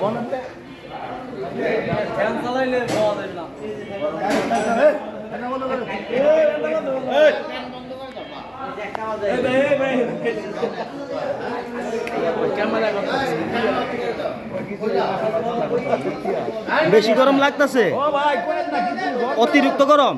বনাতে fan চালাইলে পাওয়া যায় না। বেশি গরম লাগতেছে? অতিরিক্ত গরম?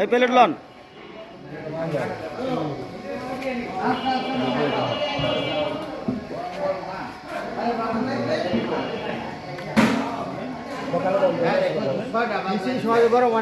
এই প্লেট লন। সহজে গরম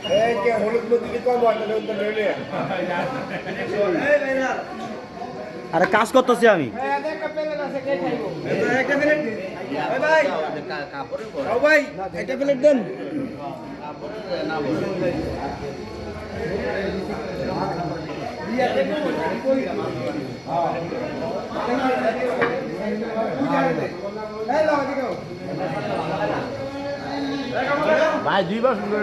হয় হয় এই যে হলুদ নদীকে কম হয় আরে কাজ করতেছি আমি। একটা ভাই একটা প্লেট দেন। বলে ভাই দুইবার সুন্দর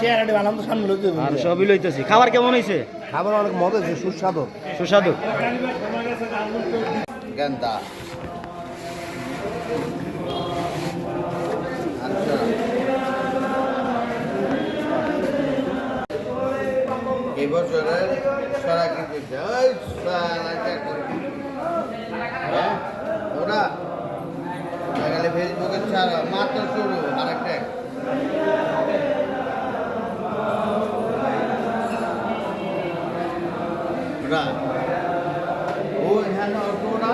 চেহারাটা বানাম তো সামনে আর সবই লইতেছি। খাবার কেমন হয়েছে খাবার অনেক মজা আছে সুস্বাদু। সুস্বাদু। গেন্দা। আচ্ছা। এই বছরের সারা কিছু মাত্র শুরু আরেকটা ওরা ও এখানে ওরা